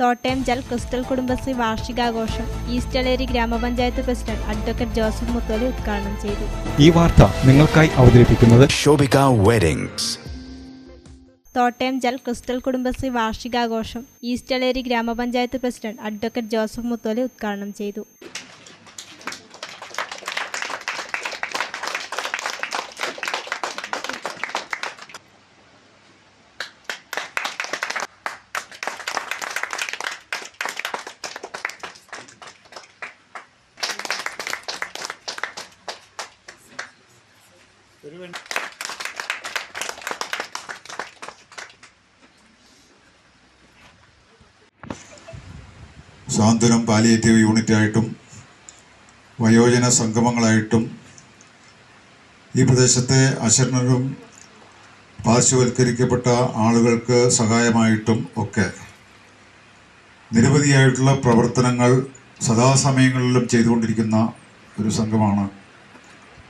തോട്ടയം Jal crystal Kudumbashree വാർഷികാഘോഷം ഈസ്റ്റലേരി ഗ്രാമപഞ്ചായത്ത് president advocate Joseph Mutholy ഉദ്ഘാടനം ചെയ്തു. ഈ വാർത്ത നിങ്ങൾക്കായി അവതരിപ്പിക്കുന്നത് ശോഭിക വെഡിങ്സ് തോട്ടയം ജൽ ക്രിസ്റ്റൽ കുടുംബശ്രീ വാർഷികാഘോഷം ഈസ്റ്റലേരി ഗ്രാമപഞ്ചായത്ത് പ്രസിഡന്റ് അഡ്വക്കേറ്റ് ജോസഫ് മുത്തോലി ഉദ്ഘാടനം ചെയ്തു. സാന്ത്വനം പാലിയേറ്റീവ് യൂണിറ്റായിട്ടും വയോജന സംഗമങ്ങളായിട്ടും ഈ പ്രദേശത്തെ അശരണരും പാർശ്വവൽക്കരിക്കപ്പെട്ട ആളുകൾക്ക് സഹായമായിട്ടും ഒക്കെ നിരവധിയായിട്ടുള്ള പ്രവർത്തനങ്ങൾ സദാസമയങ്ങളിലും ചെയ്തുകൊണ്ടിരിക്കുന്ന ഒരു സംഘമാണ്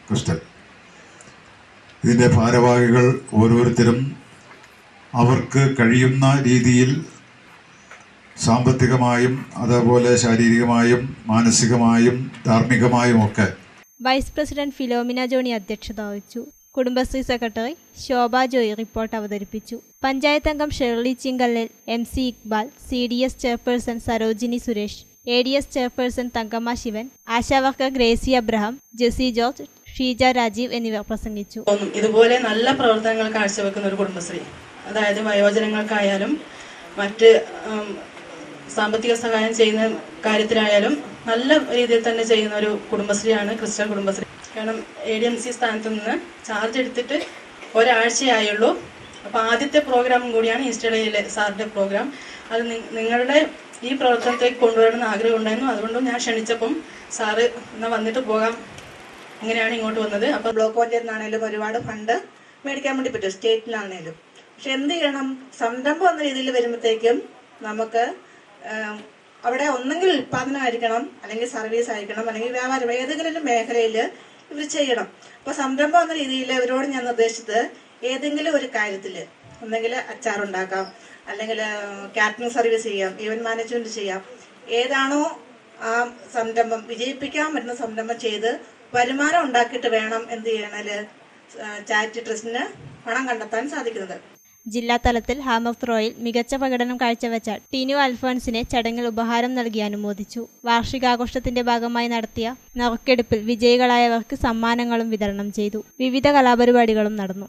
ക്രിസ്റ്റൽ. ഇതിന്റെ ഭാരവാഹികൾ ഓരോരുത്തരും അവർക്ക് കഴിയുന്ന രീതിയിൽ സാമ്പത്തികമായും അതേപോലെ ശാരീരികമായും മാനസികമായും ധാർമ്മികമായും ഒക്കെ വൈസ് പ്രസിഡന്റ് ഫിലോമിന ജോണി അധ്യക്ഷത വഹിച്ചു. കുടുംബശ്രീ സെക്രട്ടറി ശോഭ ജോയി റിപ്പോർട്ട് അവതരിപ്പിച്ചു. പഞ്ചായത്ത് അംഗം Sherly Chinkallal M C Iqbal C D S chairperson Sarojini Suresh A D S chairperson Thankamma Shivan ASHA worker Gracy Abraham Jessy George Sheeja Rajeev എന്നിവർ പ്രസംഗിച്ചു. ഇതുപോലെ നല്ല പ്രവർത്തനങ്ങൾ കാഴ്ചവെക്കുന്ന ഒരു കുടുംബശ്രീ. അതായത് വയോജനങ്ങൾക്കായാലും മറ്റ് സാമ്പത്തിക സഹായം ചെയ്യുന്ന കാര്യത്തിലായാലും നല്ല രീതിയിൽ തന്നെ ചെയ്യുന്ന ഒരു കുടുംബശ്രീയാണ് ക്രിസ്ത്യൻ കുടുംബശ്രീ. കാരണം എ ഡി എം സി സ്ഥാനത്ത് നിന്ന് ചാർജ് എടുത്തിട്ട് ഒരാഴ്ചയായുള്ളൂ. അപ്പോൾ ആദ്യത്തെ പ്രോഗ്രാമും കൂടിയാണ് ഈസ്റ്റർഡേയിലെ സാറിന്റെ പ്രോഗ്രാം അത് നിങ്ങളുടെ ഈ പ്രവർത്തനത്തേക്ക് കൊണ്ടുവരണമെന്ന് ആഗ്രഹം അതുകൊണ്ടും അതുകൊണ്ട് ഞാൻ ക്ഷണിച്ചപ്പം സാറ് എന്നാൽ വന്നിട്ട് പോകാം. അങ്ങനെയാണ് ഇങ്ങോട്ട് വന്നത്. അപ്പോൾ ബ്ലോക്ക് പഞ്ചായത്തിൽ നിന്നാണേലും ഒരുപാട് ഫണ്ട് മേടിക്കാൻ വേണ്ടി പറ്റും. സ്റ്റേറ്റിലാണേലും പക്ഷെ എന്ത് ചെയ്യണം? സംരംഭം എന്ന രീതിയിൽ വരുമ്പോഴത്തേക്കും നമുക്ക് അവിടെ ഒന്നെങ്കിൽ ഉൽപ്പാദനമായിരിക്കണം അല്ലെങ്കിൽ സർവീസ് ആയിരിക്കണം അല്ലെങ്കിൽ വ്യാപാരം ഏതെങ്കിലും മേഖലയിൽ ഇവർ ചെയ്യണം. അപ്പൊ സംരംഭം എന്ന രീതിയിൽ ഇവരോട് ഞാൻ നിർദ്ദേശിച്ചത് ഏതെങ്കിലും ഒരു കാര്യത്തിൽ ഒന്നെങ്കിൽ അച്ചാറുണ്ടാക്കാം അല്ലെങ്കിൽ കാറ്ററിംഗ് സർവീസ് ചെയ്യാം ഈവന്റ് മാനേജ്മെന്റ് ചെയ്യാം. ഏതാണോ ആ സംരംഭം വിജയിപ്പിക്കാൻ പറ്റുന്ന സംരംഭം ചെയ്ത് വരുമാനം ഉണ്ടാക്കിയിട്ട് വേണം എന്ത് ചെയ്യണൽ? ചാരിറ്റി ട്രസ്റ്റിന് പണം കണ്ടെത്താൻ സാധിക്കുന്നത്. ജില്ലാതലത്തിൽ ഓഫ് ത്രോയിൽ മികച്ച പ്രകടനം കാഴ്ചവെച്ച ടീനു അൽഫോൻസിനെ ചടങ്ങിൽ ഉപഹാരം നൽകി അനുമോദിച്ചു. വാർഷികാഘോഷത്തിന്റെ ഭാഗമായി നടത്തിയ നറുക്കെടുപ്പിൽ വിജയികളായവർക്ക് സമ്മാനങ്ങളും വിതരണം ചെയ്തു. വിവിധ കലാപരിപാടികളും നടന്നു.